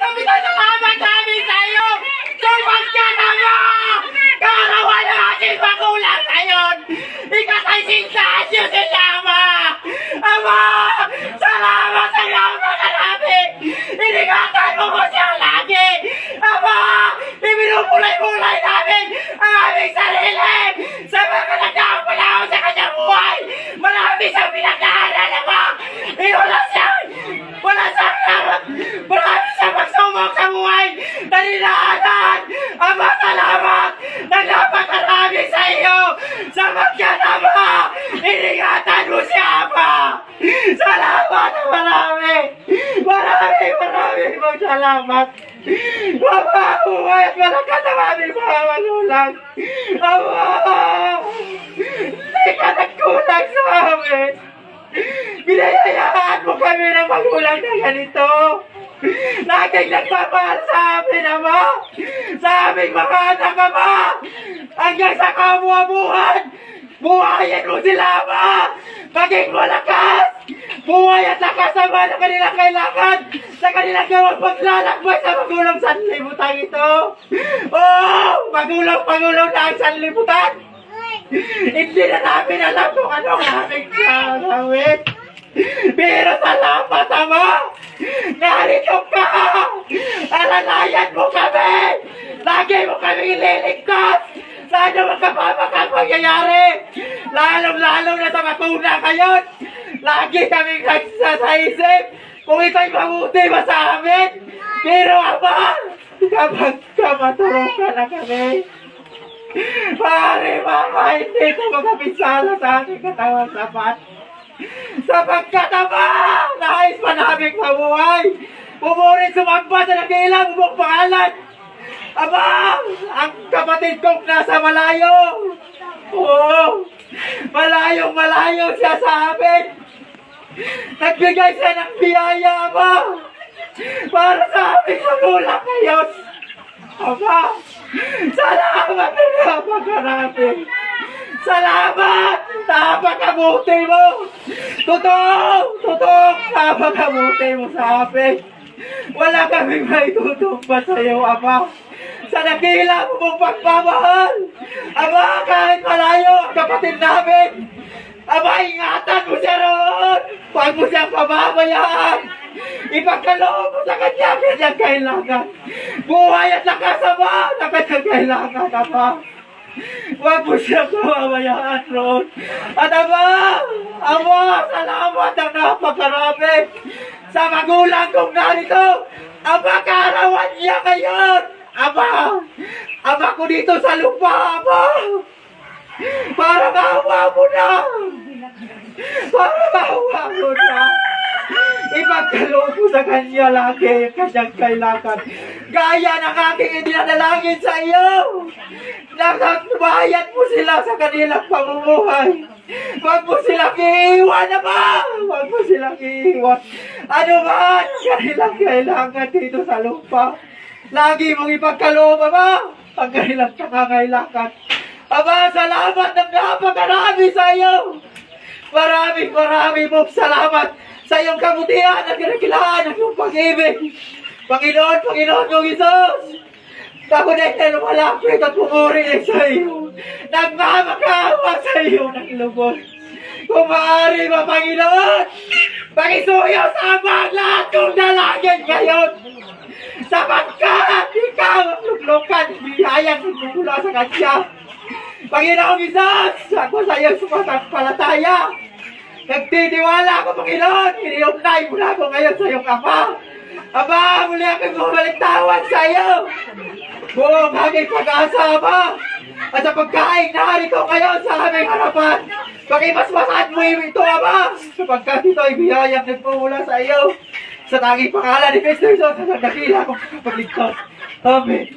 kami na salamat namin sa iyo! Tumas ka na mo! Karawan ng aking magulang ngayon! Ikatay sinsasyo sila, Ama! Ama! Salamat sa iyong mga namin! Iningatan mo mo siya lagi! Ama! Ibinupulay-bulay namin ang aming sarili! Sa mga nagkakapanahon sa kanyang buhay! Marami siyang Ama! Eh, wala siya! Wala siyang Marami na dinaanan! Ama, salamat! Na napakarami sa iyo! Sa magkanama! Iningatan mo siya, Ama! Salamat na marami! Marami, marami mong salamat! Ama, buhay at malakas ang aming mga manulang! Ama! Hindi ka nagkulang sa amin! Binayayaan mo kami ng magulang na ganito! Laging nagmamahal sa amin, Ama! Sa aming mga anak, Ama! Hanggang sa kamuamuhan! Buhayin mo sila, Ama! Maging malakas! Buhay at lakas naman ang kanilang kailangan sa kanilang gawang paglalakbay sa magulong sanlibutan ito! Oh! Magulong-magulong na ang sanlibutan! Hindi na namin alam kung ano ang aming gagawin. Pero salamat, Ama! Narito ka! Alalayan mo kami! Lagi mo kami ililigtas! Sa ano magkapamakang mangyayari! Lalong-lalo na sa bakuna ngayon! Lagi kami nagsasaisip kung ito'y mabuti ba sa amin! Pero Ama! Kapag kamaturukan na kami, Pare, mama, hindi ko makapinsala sa aking katawan sapat. Sapagkat ama, nais pa namin mabuhay. Pumurin sumamba sa nagilang mong pangalan. Ama, ang kapatid kong nasa malayo. Oo, malayong malayo siya sa amin. Nagbigay siya ng biyaya, ama. Para sa aming magulang ngayon. Ama, salamat na napakarami. Salamat! Napakabuti mo! Totoo! Totoo! Napakabuti mo sa amin. Wala kaming maitutumpa sa iyo, Ama. Sa nakila mo mong pagmamahal. Ama, kahit malayo ang kapatid namin. Ama, ingatan mo siya roon. Huwag mo siyang pababayaan. Ipagkaloob mo sa kanya kanyang kailangan. Buhay at lakas, Ama, na kanyang kailangan, Ama. Huwag mo siyang pababayaan roon. At Ama, Ama, salamat ang napakarami sa magulang kong narito. Ama, kaarawan niya ngayon. Ama, Ama ko dito sa lupa, Ama. Para maawa mo na. Para maawa mo na. Ipagkaloob mo sa kanya lagi ang kanyang kailangan. Gaya ng aking idinadalangin sa iyo. Nakagbayad mo sila sa kanilang pamumuhay. Huwag mo silang iiwan na ba? Huwag mo silang iiwan. Ano ang kanilang kailangan dito sa lupa. Lagi mong ipagkaloob, Ama, ang kanilang pangangailangan. Ama, salamat ng napakarami sa iyo. Maraming maraming mong salamat sa iyong kabutihan at kinakilaan ng iyong pag-ibig. Panginoon, Panginoon kong Isos, ako na na lumalapit at pumuri sa iyo. Nagmamakawa sa iyo ng lubos. Kung maaari ba, Panginoon, pakisuyo sa amang lahat kong dalangin ngayon. Sapagkat ikaw ang luklukan, biyayang mula sa kanya. Panginoong Isos, ako sa iyo sumasampalataya. Nagtitiwala ako, Panginoon. Iniugnay mo na ako ngayon sa iyong Ama. Ama, muli akong bumalik tawad sa iyo. Buong aking pag-asa, Ama. At sa pagkain na ko ngayon sa aming harapan. Pakimasmasan mo ito, Ama. Sapagkat ito ay biyayang nagpumula sa iyo. Sa tanging pangalan ni Kristo Jesus, sa dakila kong pagligtas. Amen.